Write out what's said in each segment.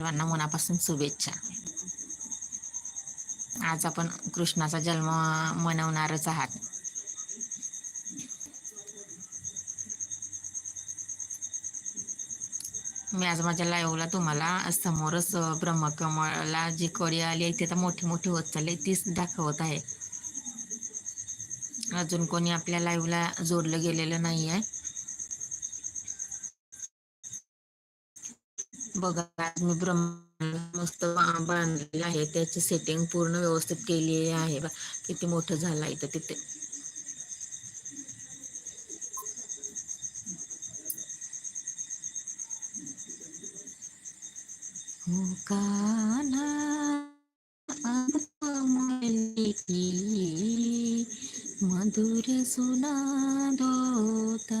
सर्वांना मनापासून शुभेच्छा. आज आपण कृष्णाचा जन्म मनवणारच आहात. मी आज माझ्या लाईव्हला तुम्हाला समोरच ब्रह्मकमळला जी कडी आली आहे ती आता मोठी मोठी होत चालली तीच दाखवत आहे. अजून कोणी आपल्या लाईव्हला जोडलं गेलेलं नाही आहे बघा आज मी ब्रह्म मस्त बांधलेलं आहे. त्याची सेटिंग पूर्ण व्यवस्थित केलेली आहे बा किती मोठं झालं आहे तर तिथे. हो मधुर सुना दोता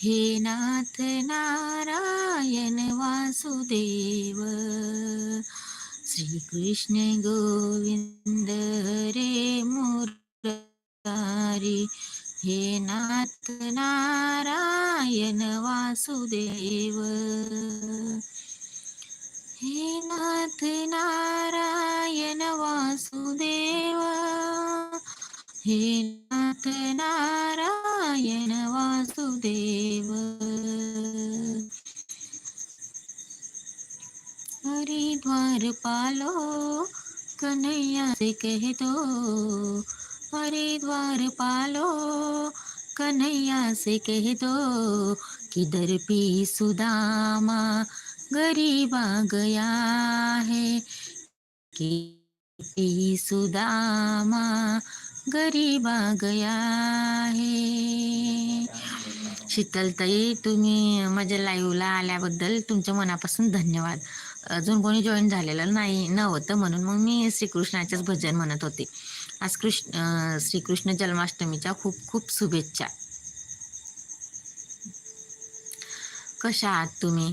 हे नाथ नारायण वासुदेव श्री कृष्ण गोविंद हरे मुरारी हे नाथ नारायण वासुदेव हे नाथ नारायण वासुदेव हे नाथ नारायण हरिद्वार पालो कन्हैया से कह दो। हरिद्वार पालो कन्हैया से कह दो किधर पी सुदामा गरीबा गया है। कि पी सुदामा गरीबा गया है। शीतलताई तुम्ही माझ्या लाईव्हला आल्याबद्दल तुमच्या मनापासून धन्यवाद. अजून कोणी जॉईन झालेलं नाही नव्हतं म्हणून मग मी श्रीकृष्णाचेच भजन म्हणत होते. आज कृष्ण श्रीकृष्ण जन्माष्टमीच्या खूप खूप शुभेच्छा. कशा आहात तुम्ही?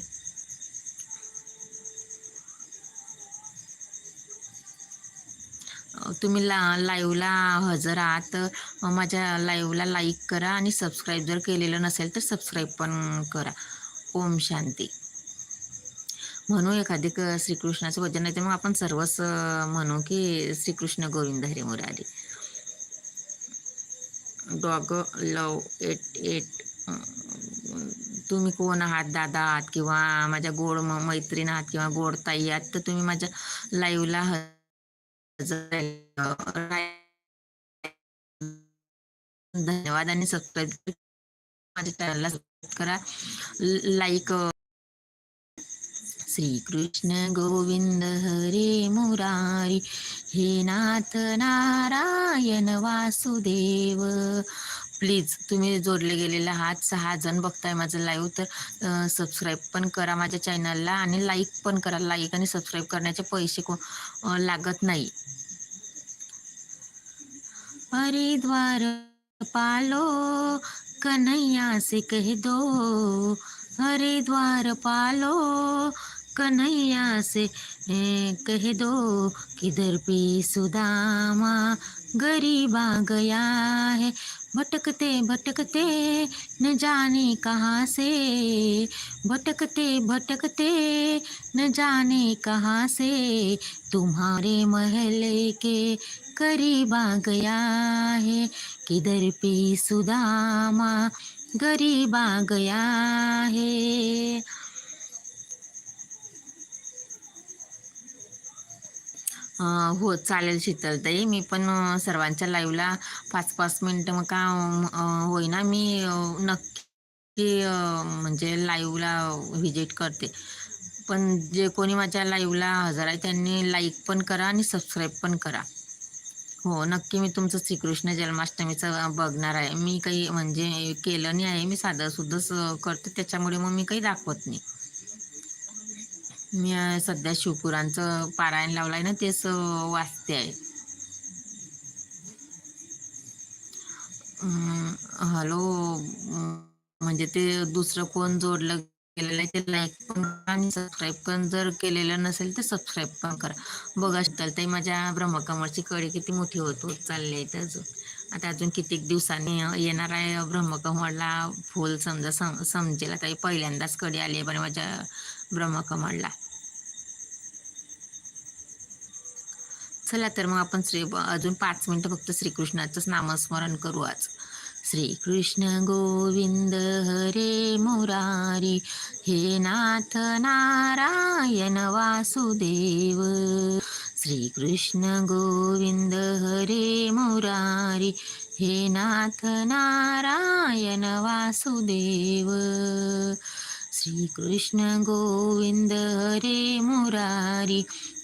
तुम्ही ला लाईव्हला हजर आहात तर माझ्या लाईव्हला लाईक करा आणि सबस्क्राईब जर केलेलं नसेल तर सबस्क्राईब पण करा. ओम शांती. म्हणू एखादी क श्रीकृष्णाचं भजन नाही तर मग आपण सर्वच म्हणू की Shrikrishna Govind Hari Murari. Dog love eight eight तुम्ही कोण आहात दादा आहात किंवा माझ्या गोड मैत्रीण आहात किंवा गोड ताई आहात तर तुम्ही माझ्या लाईव्हला धन्यवाद आणि सबस्क्राईब माझ्या चॅनलला करा लाईक श्रीकृष्ण गोविंद हरे मुरारी हे नाथ नारायण वासुदेव प्लीज तुम्ही जोडले गेलेले आहात सहा जण बघताय माझं लाईव्ह तर सबस्क्राईब पण करा माझ्या चॅनलला आणि लाईक पण करा. लाईक आणि सबस्क्राईब करण्याचे पैसे को लागत नाही. हरिद्वार पालो कन्हैया से कह दो। हरिद्वार पालो कन्हैया से कह दो, किधर पे सुदामा गरीबा गया है, भटकते भटकते, न जाने कहाँ से? भटकते भटकते, न जाने कहाँ से? तुम्हारे महल के करीब आ गया है, किधर पे सुदामा गरीब आ गया है। हो चालेल शीतलताई. मी पण सर्वांच्या लाईव्हला पाच पाच मिनटं मग का होईना. मी नक्की म्हणजे लाईव्हला व्हिजिट करते. पण जे कोणी माझ्या लाईव्हला हजर आहे त्यांनी लाईक पण करा आणि सबस्क्राईब पण करा. हो नक्की मी तुमचं श्रीकृष्ण जन्माष्टमीचं बघणार आहे. मी काही म्हणजे केलं नाही आहे. मी साधंसुद्धंच करते. त्याच्यामुळे मग मी काही दाखवत नाही. मी सध्या शिवपुरांचं पारायण लावलं आहे ना तेच वाचते आहे. हॅलो म्हणजे ते दुसरं कोण जोडलं केलेलं आहे ते लाईक पण करा आणि सबस्क्राईब पण जर केलेलं नसेल तर सबस्क्राईब पण करा. बघा तर ते माझ्या ब्रह्मकमळची कळी किती मोठी होत होत चालली आहे अजून. आता अजून कित्येक दिवसांनी येणार आहे ब्रह्मकमळला फुल समजा सम समजेल. आता पहिल्यांदाच कडी आली आहे बरं माझ्या ब्रह्मकमळला. चला तर मग आपण श्री अजून पाच मिनिटं फक्त श्रीकृष्णाचंच नामस्मरण करू आज. श्रीकृष्ण गोविंद हरे मुरारी हे नाथ नारायण वासुदेव. श्रीकृष्ण गोविंद हरे मुरारी हे नाथ नारायण वासुदेव. श्रीकृष्ण गोविंद हरे मुरारी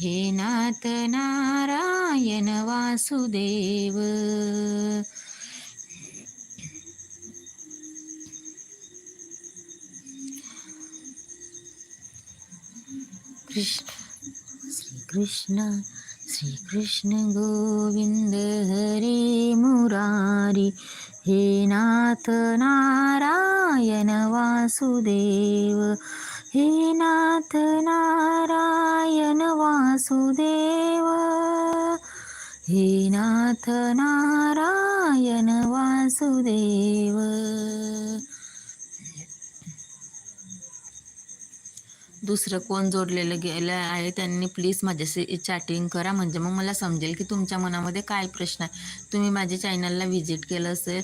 हे नाथ नारायण वासुदेव. कृष्ण श्रीकृष्ण श्रीकृष्ण गोविंद हरे मुरारी. हे नाथ नारायण वासुदेव. हे नाथ नारायण वासुदेव हे नाथ नारायण वासुदेव. दुसरं कोण जोडलेलं गेलं आहे त्यांनी प्लीज माझ्याशी चॅटिंग करा. म्हणजे मग मला समजेल की तुमच्या मनामध्ये काय प्रश्न आहे. तुम्ही माझ्या चॅनलला व्हिजिट केलं असेल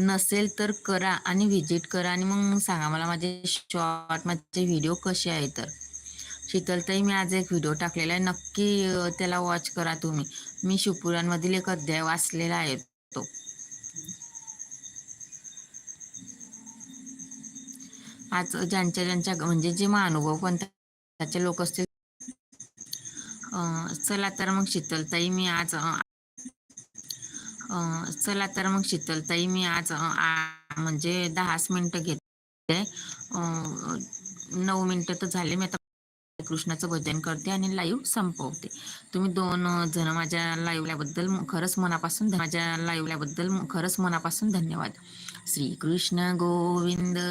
नसेल तर करा आणि व्हिजिट करा आणि मग सांगा मला माझे शॉर्ट माझे व्हिडिओ कसे आहे तर. शीतलताई मी आज एक व्हिडिओ टाकलेला आहे. नक्की त्याला वॉच करा तुम्ही. मी शिवपुराणमधील एक अध्याय वाचलेला आहे तो. आज ज्यांच्या ज्यांच्या म्हणजे जे महानुभव पण त्याचे लोक असतील. चला तर मग शीतलताई मी आज चला तर मग शीतलताई मी आज म्हणजे दहाच मिनिटं घेते. नऊ मिनिटं तर झाले मी आता कृष्णाचं भजन करते आणि लाईव्ह संपवते. तुम्ही दोन जण माझ्या लाईव्हल्याबद्दल खरंच मनापासून माझ्या लाईव्हल्याबद्दल खरंच मनापासून धन्यवाद. श्रीकृष्ण गोविंद